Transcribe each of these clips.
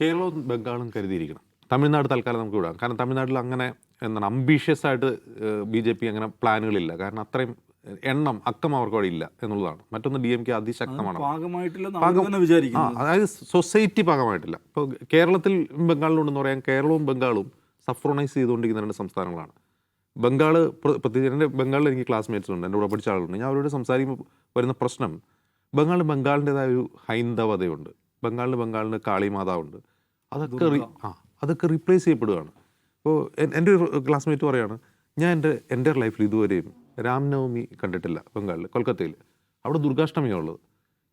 കേരളവും ബംഗാളും കരുതിയിരിക്കണം. തമിഴ്നാട് തൽക്കാലം നമുക്ക് വിടാം. കാരണം തമിഴ്നാട്ടിൽ അങ്ങനെ എന്താണ് അംബീഷ്യസ് ആയിട്ട് ബി ജെ പി അങ്ങനെ പ്ലാനുകളില്ല. കാരണം അത്രയും എണ്ണം അക്കം അവർക്ക് അവിടെ ഇല്ല എന്നുള്ളതാണ്. മറ്റൊന്ന് ഡി എം കെ അതിശക്തമാണ്. അതായത് സൊസൈറ്റി ഭാഗമായിട്ടില്ല ഇപ്പോൾ കേരളത്തിൽ ബംഗാളിലുണ്ടെന്ന് പറയാൻ കേരളവും ബംഗാളും സഫ്രോണൈസ് ചെയ്തുകൊണ്ടിരിക്കുന്ന രണ്ട് സംസ്ഥാനങ്ങളാണ്. ബംഗാൾ പ്ര- പ്രത്യേകിച്ച് എന്റെ ബംഗാളിൽ എനിക്ക് ക്ലാസ്മേറ്റ്സ് ഉണ്ട്. എന്റെ കൂടെ പഠിച്ച ആളുണ്ട് ഞാൻ അവരോട് സംസാരിക്കുമ്പോൾ വരുന്ന പ്രശ്നം ബംഗാളിൽ ബംഗാളിന്റെതായ ഒരു ഹൈന്ദവതയുണ്ട്. ബംഗാളിൽ ബംഗാളിന് കാളിമാതാവുണ്ട് അതൊക്കെ റി- ആ അതൊക്കെ റീപ്ലേസ് ചെയ്യപ്പെടുകയാണ് ഇപ്പോൾ എന്റെ ഒരു ക്ലാസ്മേറ്റ് പറയുകയാണ് ഞാൻ എന്റെ എന്റെ ലൈഫിൽ ഇതുവരെയും രാംനവമി കണ്ടിട്ടില്ല ബംഗാളിൽ കൊൽക്കത്തയിൽ അവിടെ ദുർഗാഷ്ടമിയാണ് ഉള്ളത്.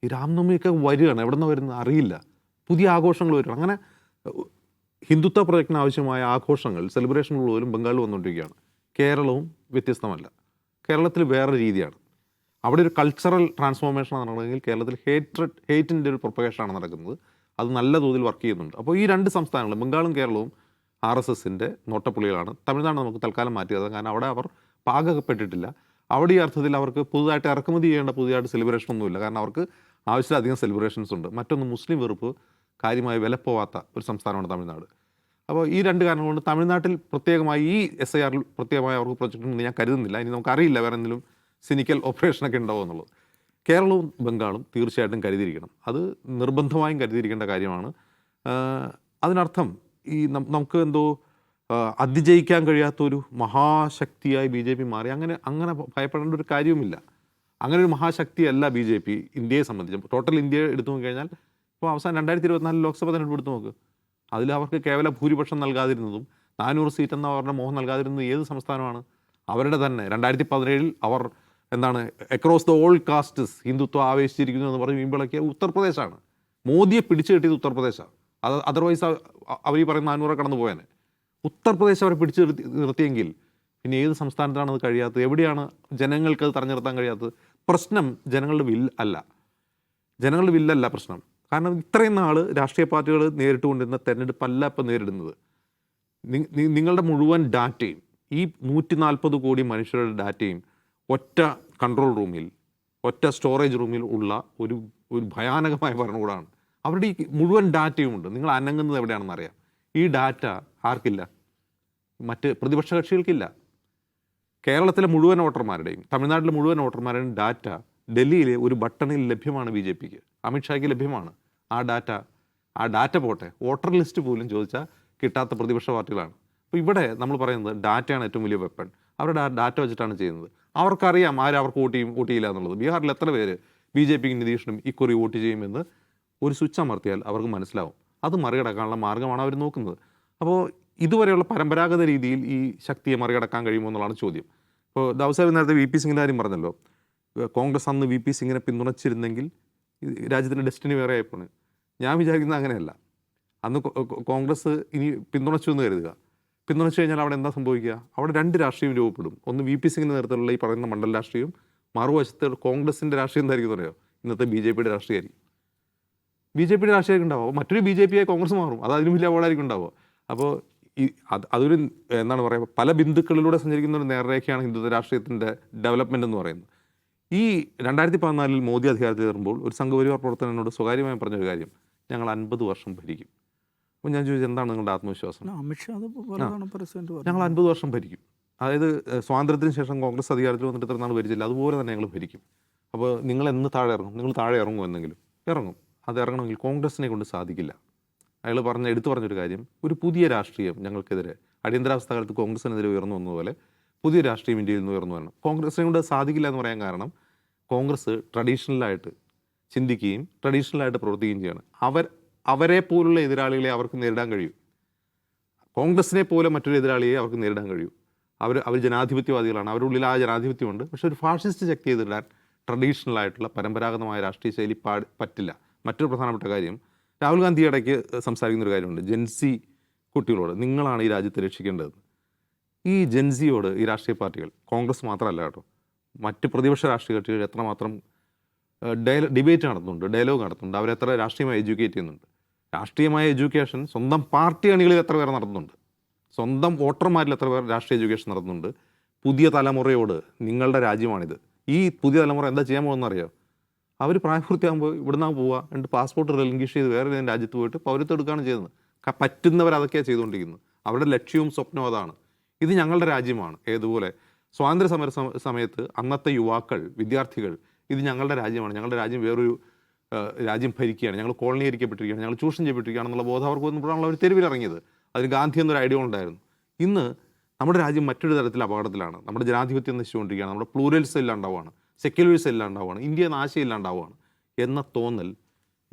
ഈ രാംനവമിയൊക്കെ വരികയാണ് എവിടെ നിന്ന് വരുന്നത് അറിയില്ല. പുതിയ ആഘോഷങ്ങൾ വരും അങ്ങനെ ഹിന്ദുത്വ പ്രൊജക്റ്റിന് ആവശ്യമായ ആഘോഷങ്ങൾ സെലിബ്രേഷനുകൾ പോലും ബംഗാളിൽ വന്നുകൊണ്ടിരിക്കുകയാണ്. കേരളവും വ്യത്യസ്തമല്ല. കേരളത്തിൽ വേറെ രീതിയാണ്. അവിടെ ഒരു കൾച്ചറൽ ട്രാൻസ്ഫോർമേഷൻ നടക്കണമെങ്കിൽ കേരളത്തിൽ ഹേറ്റ്രഡ് ഹേറ്റിന്റെ ഒരു പ്രൊപ്പഗേഷനാണ് നടക്കുന്നത്. അത് നല്ല തോതിൽ വർക്ക് ചെയ്യുന്നുണ്ട്. അപ്പോൾ ഈ രണ്ട് സംസ്ഥാനങ്ങളും ബംഗാളും കേരളവും ആർ എസ് എസിന്റെ നോട്ടപ്പുള്ളികളാണ്. തമിഴ്നാട് നമുക്ക് തൽക്കാലം മാറ്റിയത് കാരണം അവിടെ അവർ പാകപ്പെട്ടിട്ടില്ല. അവിടെ ഈ അർത്ഥത്തിൽ അവർക്ക് പുതുതായിട്ട് ഇറക്കുമതി ചെയ്യേണ്ട പുതിയതായിട്ട് സെലിബ്രേഷൻ ഒന്നുമില്ല. കാരണം അവർക്ക് ആവശ്യത്തിലധികം സെലിബ്രേഷൻസ് ഉണ്ട്. മറ്റൊന്ന് മുസ്ലിം വെറുപ്പ് കാര്യമായി വിലപ്പോവാത്ത ഒരു സംസ്ഥാനമാണ് തമിഴ്നാട്. അപ്പോൾ ഈ രണ്ട് കാരണം കൊണ്ട് തമിഴ്നാട്ടിൽ പ്രത്യേകമായി ഈ എസ് ഐ ആറിൽ പ്രത്യേകമായി അവർക്ക് പ്രൊജക്റ്റ് ഞാൻ കരുതുന്നില്ല. ഇനി നമുക്കറിയില്ല വേറെ എന്തെങ്കിലും സിനിക്കൽ ഓപ്പറേഷനൊക്കെ ഉണ്ടാവും എന്നുള്ളത്. കേരളവും ബംഗാളും തീർച്ചയായിട്ടും കരുതിയിരിക്കണം. അത് നിർബന്ധമായും കരുതിയിരിക്കേണ്ട കാര്യമാണ്. അതിനർത്ഥം ഈ നമുക്ക് എന്തോ അതിജയിക്കാൻ കഴിയാത്തൊരു മഹാശക്തിയായി ബി ജെ പി മാറി. അങ്ങനെ അങ്ങനെ ഭയപ്പെടേണ്ട ഒരു കാര്യവുമില്ല. അങ്ങനെ ഒരു മഹാശക്തിയല്ല ബി ജെ പി ഇന്ത്യയെ സംബന്ധിച്ച്. ടോട്ടൽ ഇന്ത്യ എടുത്തു നോക്കിക്കഴിഞ്ഞാൽ ഇപ്പോൾ അവസാനം രണ്ടായിരത്തി ഇരുപത്തിനാല് ലോക്സഭ തെരഞ്ഞെടുപ്പ് എടുത്തു നോക്ക്. അതിൽ അവർക്ക് കേവല ഭൂരിപക്ഷം നൽകാതിരുന്നതും നാനൂറ് സീറ്റ് അവരുടെ മോഹം നൽകാതിരുന്നത് ഏത് സംസ്ഥാനമാണ്? അവരുടെ തന്നെ. രണ്ടായിരത്തി പതിനേഴിൽ അവർ എന്താണ് അക്രോസ് ദ ഓൾ കാസ്റ്റസ് ഹിന്ദുത്വം ആവേശിച്ചിരിക്കുന്നു എന്ന് പറഞ്ഞ് വീമ്പിളക്കിയ ഉത്തർപ്രദേശാണ്. മോദിയെ പിടിച്ചു കിട്ടിയത് ഉത്തർപ്രദേശാണ്. അത് അതർവൈസ് അവർ ഈ പറയുന്ന നാനൂറെ കടന്നു പോയേനെ. ഉത്തർപ്രദേശ് അവരെ പിടിച്ചു നിർത്തി നിർത്തിയെങ്കിൽ പിന്നെ ഏത് സംസ്ഥാനത്താണ് അത് കഴിയാത്തത്? എവിടെയാണ് ജനങ്ങൾക്ക് അത് തെരഞ്ഞെടുത്താൻ കഴിയാത്തത്? പ്രശ്നം ജനങ്ങളുടെ വിൽ അല്ല. ജനങ്ങളുടെ വില്ലല്ല പ്രശ്നം. കാരണം ഇത്രയും നാൾ രാഷ്ട്രീയ പാർട്ടികൾ നേരിട്ട് കൊണ്ടിരുന്ന തെരഞ്ഞെടുപ്പല്ല ഇപ്പം നേരിടുന്നത്. നിങ്ങളുടെ മുഴുവൻ ഡാറ്റയും ഈ നൂറ്റി നാൽപ്പത് കോടി മനുഷ്യരുടെ ഡാറ്റയും ഒറ്റ കൺട്രോൾ റൂമിൽ ഒറ്റ സ്റ്റോറേജ് റൂമിൽ ഉള്ള ഒരു ഒരു ഭയാനകമായ ഭരണകൂടമാണ് അവരുടെ ഈ മുഴുവൻ ഡാറ്റയും ഉണ്ട്. നിങ്ങൾ അനങ്ങുന്നത് എവിടെയാണെന്ന് അറിയാം. ഈ ഡാറ്റ ആർക്കില്ല? മറ്റ് പ്രതിപക്ഷ കക്ഷികൾക്കില്ല. കേരളത്തിലെ മുഴുവൻ വോട്ടർമാരുടെയും തമിഴ്നാട്ടിലെ മുഴുവൻ വോട്ടർമാരുടെയും ഡാറ്റ ഡൽഹിയിലെ ഒരു ബട്ടണിൽ ലഭ്യമാണ് ബി ജെ പിക്ക്. അമിത്ഷായ്ക്ക് ലഭ്യമാണ്. ആ ഡാറ്റ ആ ഡാറ്റ പോട്ടെ. വോട്ടർ ലിസ്റ്റ് പോലും ചോദിച്ചാൽ കിട്ടാത്ത പ്രതിപക്ഷ പാർട്ടികളാണ്. അപ്പോൾ ഇവിടെ നമ്മൾ പറയുന്നത് ഡാറ്റയാണ് ഏറ്റവും വലിയ വെപ്പൺ അവരുടെ ആ ഡാറ്റ വെച്ചിട്ടാണ് ചെയ്യുന്നത്. അവർക്കറിയാം ആര് അവർക്ക് വോട്ട് ചെയ്യും വോട്ട് ചെയ്യില്ല എന്നുള്ളത്. ബീഹാറിൽ എത്ര പേര് ബി ജെ പിക്ക് നിതീഷിനും ഇക്കുറി വോട്ട് ചെയ്യുമെന്ന് ഒരു സ്വിച്ച് അമർത്തിയാൽ അവർക്ക് മനസ്സിലാവും. അത് മറികടക്കാനുള്ള മാർഗമാണ് അവർ നോക്കുന്നത്. അപ്പോൾ ഇതുവരെയുള്ള പരമ്പരാഗത രീതിയിൽ ഈ ശക്തിയെ മറികടക്കാൻ കഴിയുമോ എന്നുള്ളതാണ് ചോദ്യം. ഇപ്പോൾ ദൗസാബ് നേരത്തെ വി പി സിംഗിന്റെ കാര്യം പറഞ്ഞല്ലോ. കോൺഗ്രസ് അന്ന് വി പി സിംഗിനെ പിന്തുണച്ചിരുന്നെങ്കിൽ രാജ്യത്തിന്റെ ഡെസ്റ്റിനി വേറെ ആയിപ്പോണ്. ഞാൻ വിചാരിക്കുന്നത് അങ്ങനെയല്ല. അന്ന് കോൺഗ്രസ് ഇനി പിന്തുണച്ചു എന്ന് കരുതുക. പിന്തുണച്ചു കഴിഞ്ഞാൽ അവിടെ എന്താ സംഭവിക്കുക? അവിടെ രണ്ട് രാഷ്ട്രീയം രൂപപ്പെടും. ഒന്ന് വി പി സിംഗിന്റെ നേതൃത്വത്തിലുള്ള ഈ പറയുന്ന മണ്ഡല രാഷ്ട്രീയം മറുവശത്ത് കോൺഗ്രസിന്റെ രാഷ്ട്രീയം എന്തായിരിക്കും അറിയോ? ഇന്നത്തെ ബി ജെ പിയുടെ രാഷ്ട്രീയമായിരിക്കും. ബി ജെ പിയുടെ രാഷ്ട്രീയം ഉണ്ടാവുക മറ്റൊരു ബി ജെ പി ആയി കോൺഗ്രസ് മാറും. അത് അതിലും വലിയ അപകടമായിരിക്കും ഉണ്ടാവുക. അപ്പോൾ ഈ അത് അതൊരു എന്താണ് പറയുക പല ബിന്ദുക്കളിലൂടെ സഞ്ചരിക്കുന്ന ഒരു നേർരേഖയാണ് ഹിന്ദുത്വ രാഷ്ട്രീയത്തിന്റെ ഡെവലപ്മെന്റ് എന്ന് പറയുന്നത്. ഈ രണ്ടായിരത്തി പതിനാലിൽ മോദി അധികാരത്തിൽ കയറുമ്പോൾ ഒരു സംഘപരിവാർ പ്രവർത്തനോട് സ്വകാര്യമായി പറഞ്ഞൊരു കാര്യം. ഞങ്ങൾ അൻപത് വർഷം ഭരിക്കും. അപ്പോൾ ഞാൻ ചോദിച്ചു എന്താണ് നിങ്ങളുടെ ആത്മവിശ്വാസം? അമിത്ഷാ പ്രസിഡന്റ് ഞങ്ങൾ അൻപത് വർഷം ഭരിക്കും. അതായത് സ്വാതന്ത്ര്യത്തിന് ശേഷം കോൺഗ്രസ് അധികാരത്തിൽ വന്നിട്ട് ഇത്ര നാൾ ഭരിച്ചില്ല. അതുപോലെ തന്നെ ഞങ്ങൾ ഭരിക്കും. അപ്പോൾ നിങ്ങൾ എന്ന് താഴെ ഇറങ്ങും. നിങ്ങൾ താഴെ ഇറങ്ങുമോ എന്നെങ്കിലും? ഇറങ്ങും. അത് ഇറങ്ങണമെങ്കിൽ കോൺഗ്രസിനെ കൊണ്ട് സാധിക്കില്ല. അയാൾ പറഞ്ഞ എടുത്തു പറഞ്ഞൊരു കാര്യം ഒരു പുതിയ രാഷ്ട്രീയം ഞങ്ങൾക്കെതിരെ അടിയന്തരാവസ്ഥ കാലത്ത് കോൺഗ്രസിനെതിരെ ഉയർന്നു വന്നതുപോലെ പുതിയ രാഷ്ട്രീയം ഇന്ത്യയിൽ നിന്ന് ഉയർന്നു വരണം. കോൺഗ്രസിനെ കൊണ്ട് സാധിക്കില്ല എന്ന് പറയാൻ കാരണം കോൺഗ്രസ് ട്രഡീഷണലായിട്ട് ചിന്തിക്കുകയും ട്രഡീഷണലായിട്ട് പ്രവർത്തിക്കുകയും ചെയ്യണം. അവർ അവരെ പോലുള്ള എതിരാളികളെ അവർക്ക് നേരിടാൻ കഴിയും. കോൺഗ്രസിനെ പോലെ മറ്റൊരു എതിരാളിയെ അവർക്ക് നേരിടാൻ കഴിയും. അവർ അവർ ജനാധിപത്യവാദികളാണ്. അവരുടെ ഉള്ളിൽ ആ ജനാധിപത്യമുണ്ട്. പക്ഷെ ഒരു ഫാഷിസ്റ്റ് ശക്തി എതിരിടാൻ ട്രഡീഷണൽ ആയിട്ടുള്ള പരമ്പരാഗതമായ രാഷ്ട്രീയ ശൈലി പാ പറ്റില്ല. മറ്റൊരു പ്രധാനപ്പെട്ട കാര്യം രാഹുൽ ഗാന്ധി ഇടയ്ക്ക് സംസാരിക്കുന്ന ഒരു കാര്യമുണ്ട്. ജെൻസി കുട്ടികളോട് നിങ്ങളാണ് ഈ രാജ്യത്തെ രക്ഷിക്കേണ്ടത്. ഈ ജെൻസിയോട് ഈ രാഷ്ട്രീയ പാർട്ടികൾ കോൺഗ്രസ് മാത്രമല്ല കേട്ടോ മറ്റ് പ്രതിപക്ഷ രാഷ്ട്രീയ കക്ഷികൾ എത്രമാത്രം ഡയല ഡിബേറ്റ് നടത്തുന്നുണ്ട് ഡയലോഗ് നടത്തുന്നുണ്ട്. അവരെത്ര രാഷ്ട്രീയമായി എഡ്യൂക്കേറ്റ് ചെയ്യുന്നുണ്ട്. രാഷ്ട്രീയമായ എഡ്യൂക്കേഷൻ സ്വന്തം പാർട്ടി അണികളിൽ എത്ര പേർ നടത്തുന്നുണ്ട്? സ്വന്തം വോട്ടർമാരിൽ എത്ര പേർ രാഷ്ട്രീയ എഡ്യൂക്കേഷൻ നടത്തുന്നുണ്ട്? പുതിയ തലമുറയോട് നിങ്ങളുടെ രാജ്യമാണിത്. ഈ പുതിയ തലമുറ എന്താ ചെയ്യാൻ പോകുന്ന അറിയോ അവർ പ്രായപൂർത്തിയാകുമ്പോൾ ഇവിടുന്ന് പോവുക എന്നിട്ട് പാസ്പോർട്ട് റിലിങ്കിഷ് ചെയ്ത് വേറെ ഏതെങ്കിലും രാജ്യത്ത് പോയിട്ട് പൗരത്വം എടുക്കുകയാണ് ചെയ്യുന്നത് പറ്റുന്നവർ അതൊക്കെയാണ് ചെയ്തുകൊണ്ടിരിക്കുന്നത്. അവരുടെ ലക്ഷ്യവും സ്വപ്നവും അതാണ്. ഇത് ഞങ്ങളുടെ രാജ്യമാണ്. ഏതുപോലെ സ്വാതന്ത്ര്യ സമര സമയത്ത് അന്നത്തെ യുവാക്കൾ വിദ്യാർത്ഥികൾ ഇത് ഞങ്ങളുടെ രാജ്യമാണ്. ഞങ്ങളുടെ രാജ്യം വേറൊരു രാജ്യം ഭരിക്കുകയാണ്. ഞങ്ങൾ കോളനീകരിക്കപ്പെട്ടിരിക്കുകയാണ് ഞങ്ങൾ ചൂഷണം ചെയ്യപ്പെട്ടിരിക്കുകയാണെന്നുള്ള ബോധം അവർക്ക് വന്നപ്പോഴാണ് അവർ തെരുവിലിറങ്ങിയത്. അതിന് ഗാന്ധി എന്നൊരു ഐഡിയ ഉണ്ടായിരുന്നു. ഇന്ന് നമ്മുടെ രാജ്യം മറ്റൊരു തരത്തിൽ അപകടത്തിലാണ്. നമ്മുടെ ജനാധിപത്യം നശിച്ചുകൊണ്ടിരിക്കുകയാണ്. നമ്മുടെ പ്ലൂറൽസ് ഇല്ലാണ്ടാവുകയാണ് സെക്യുലറിസം ഇല്ലാണ്ടാവുകയാണ് ഇന്ത്യ എന്ന ആശയം ഇല്ലാണ്ടാവുകയാണ് എന്ന തോന്നൽ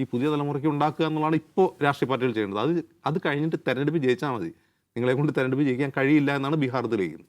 ഈ പുതിയ തലമുറയ്ക്ക് ഉണ്ടാക്കുക എന്നുള്ളതാണ് ഇപ്പോൾ രാഷ്ട്രീയ പാർട്ടികൾ ചെയ്യേണ്ടത്. അത് അത് കഴിഞ്ഞിട്ട് തെരഞ്ഞെടുപ്പ് ജയിച്ചാൽ മതി. നിങ്ങളെ കൊണ്ട് തെരഞ്ഞെടുപ്പ് ജയിക്കാൻ കഴിയില്ല എന്നാണ് ബീഹാർ തെളിയിക്കുന്നത്.